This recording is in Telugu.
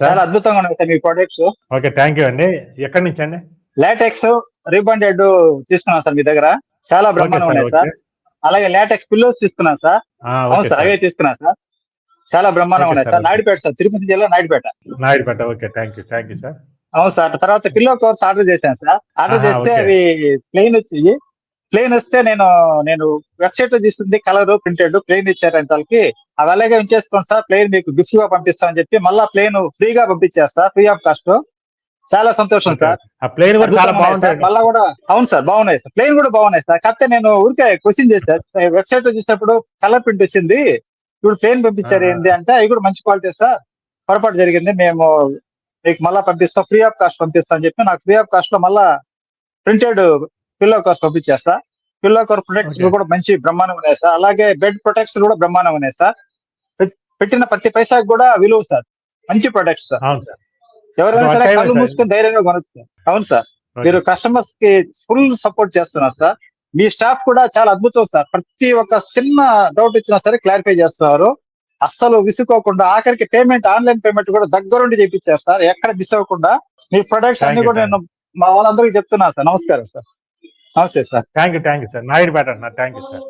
చాలా అద్భుతంగా ఉన్నాయి సార్ మీ ప్రొడక్ట్స్ ఓకే థ్యాంక్ యూ అండి. ఎక్కడి నుంచి అండి? లాటెక్స్ రిబండెడ్ తీసుకున్నాను సార్ మీ దగ్గర. చాలా ఓకే బ్రహ్మాండం సార్ ఉన్నాయి సార్. అలాగే లాటెక్స్ పిల్లోస్ తీసుకున్నాను సార్. అవును సార్ అవే సార్ తీసుకున్నాను సార్. చాలా బ్రహ్మాండంగా ఉన్నాయి సార్. నాయుడుపేట సార్ తిరుపతి జిల్లా Naidupeta. Naidupeta okay thank you thank you sir అవును సార్ తర్వాత పిల్లో కవర్స్ ఆర్డర్ చేశాను సార్. ఆర్డర్ చేస్తే. అవి ప్లెయిన్ వచ్చి ప్లెయిన్ వస్తే నేను నేను వెబ్సైట్లో తీసుకుంది కలర్ ప్రింటెడ్ ప్లెయిన్ ఇచ్చారంటే వాళ్ళకి అవి అలాగే ఉంచేసుకోండి సార్ ప్లెయిన్ మీకు గిఫ్ట్గా పంపిస్తామని చెప్పి మళ్ళా ప్లెయిన్ ఫ్రీగా పంపించేస్తా ఫ్రీ ఆఫ్ కాస్ట్ చాలా సంతోషం సార్. ప్లేన్ కూడా చాలా. బాగుంటుంది మళ్ళా కూడా అవును సార్ బాగున్నాయి సార్. ప్లేన్ కూడా బాగున్నాయి సార్. కాకపోతే నేను ఊరికే క్వశ్చన్ చేశాను వెబ్సైట్లో చూసినప్పుడు కలర్ ప్రింట్ వచ్చింది. ఇప్పుడు ప్లేన్ పంపించారు. ఏంటి అంటే అవి కూడా మంచి క్వాలిటీ సార్. పొరపాటు జరిగింది. మేము మీకు మళ్ళా పంపిస్తాం ఫ్రీ ఆఫ్ కాస్ట్ పంపిస్తాం అని చెప్పి నాకు ఫ్రీ ఆఫ్ కాస్ట్లో మళ్ళా ప్రింటెడ్ పిల్లో కాస్ట్ పంపించేస్తా పిల్లో కవర్ ప్రొటెక్ట్. కూడా మంచి బ్రహ్మాండం ఉన్నాయి సార్. అలాగే బెడ్ ప్రొటెక్ట్స్ కూడా బ్రహ్మాండం ఉన్నాయి సార్. పెట్- పెట్టిన ప్రతి పైసాకి కూడా విలువ సార్. మంచి ప్రొడక్ట్స్ సార్. అవును సార్. ఎవరైనా సరే కళ్ళు. మూసుకొని ధైర్యంగా కొనొచ్చు సార్. అవును సార్. మీరు కస్టమర్స్కి ఫుల్ సపోర్ట్ చేస్తున్నారు సార్. మీ స్టాఫ్ కూడా చాలా అద్భుతం సార్. ప్రతి ఒక్క చిన్న డౌట్ వచ్చినా సరే క్లారిఫై చేస్తున్నారు. అస్సలు విసుకోకుండా ఆఖరికి పేమెంట్ ఆన్లైన్ పేమెంట్ కూడా దగ్గరుండి చేయించారు సార్. ఎక్కడ మిస్ అవ్వకుండా మీ ప్రొడక్ట్స్ అన్ని కూడా నేను మా వాళ్ళందరికీ చెప్తున్నా సార్. నమస్కారం సార్. నమస్తే sir. Thank you thank you sir. Naidupeta అన్న థ్యాంక్ యూ సార్.